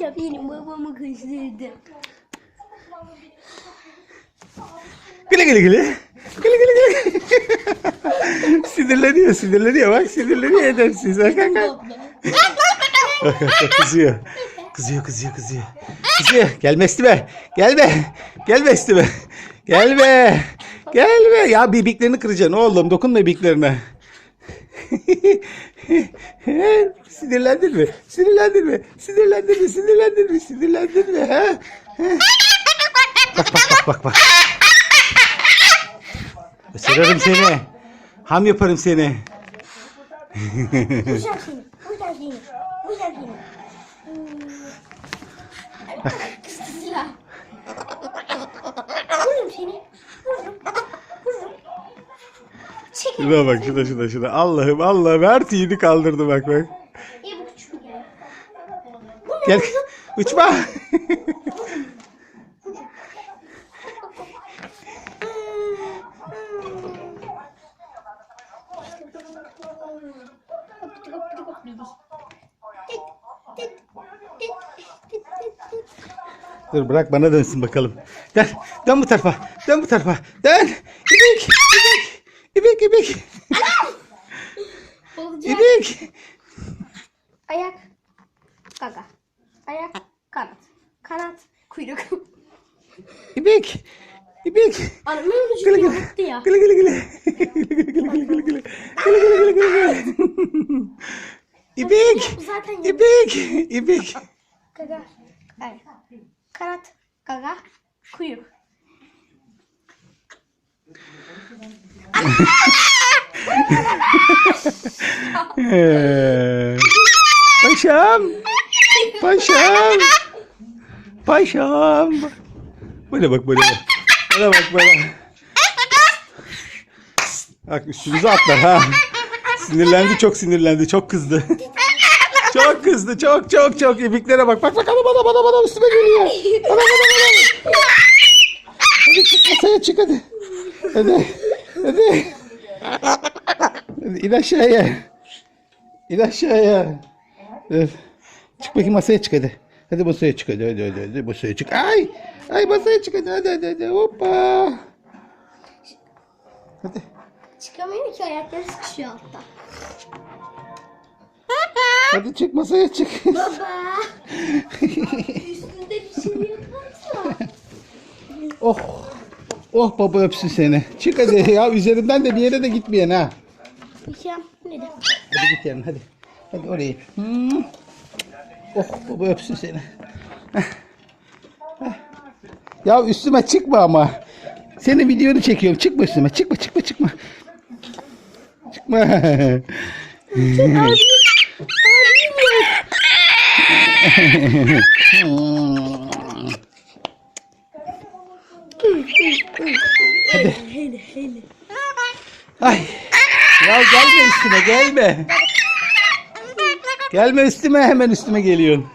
Ya benim babamı kızdırdı. Güle güle güle. Güle güle güle. sinirleniyor sinirleniyor bak sinirleniyor bak. Bak, bak, bak, kızıyor. Kızıyor kızıyor kızıyor. Kızıyor. Gelme üstüme. Gelme. Gelme üstüme. Gelme. Gelme. Ya bibiklerini kıracaksın oğlum. Dokunma bibiklerine. sinirlendin mi? Sinirlendin mi? Sinirlendin mi? Sinirlendin mi? Sinirlendin mi? Ha? Bak bak bak bak bak. Isırırım seni. Ham yaparım seni. Vuracağım seni. Vuracağım seni. Vuracağım seni. Silah. Vururum seni. Şuna bak şuna şuna şuna. Allah'ım Allah'ım her tüyünü kaldırdı bak bak. İyi bu küçük gel. Gel uçma. Dur bırak bana dönsün bakalım. Dön, dön bu tarafa. Dön bu tarafa. Dön. İbik, İbik, İbik. Olacak. İbik. Ayak. Gaga. Ayak. Kanat. Kanat. Kuyruk. İbik. İbik. Anam öyle Güle bir güle. yaptı ya. Güle. Güle güle güle güle güle güle. Güle güle güle güle güle. İbik. Zaten. İbik. İbik. Gaga. Ayak. Kanat. Gaga. Kuyruk. Ee, Paşam. Paşam. Paşam. Böyle bak böyle bak. Bana bak bana. Bak üstümüze atlar ha. Sinirlendi çok sinirlendi çok kızdı. Çok kızdı çok çok çok ibiklere bak. Bak bak bana bana bana bana üstüme geliyor. Bana bana bana. Hadi çık masaya çık hadi. Hadi. Hadi. İn aşağıya. İn aşağıya. Dur. Çık bakayım masaya çık hadi. Hadi masaya çık hadi hadi hadi, hadi masaya çık. Ay! Ay masaya çık hadi hadi hadi, hadi. hoppa. Hadi. Çıkamıyor ki ayakları sıkışıyor altta. Hadi çık masaya çık. Baba. Üstünde bir şey yaparsa. oh. Oh baba öpsün seni. Çık hadi ya üzerimden de bir yere de gitmeyen ha. Ne de? Hadi git yanına hadi. Hadi oraya. Hmm. Oh baba öpsün seni. Ya üstüme çıkma ama. Senin videonu çekiyorum. Çıkma üstüme. Çıkma çıkma çıkma. Çıkma. Hadi. Ay. Ya gelme üstüme gelme. Gelme üstüme hemen üstüme geliyorsun.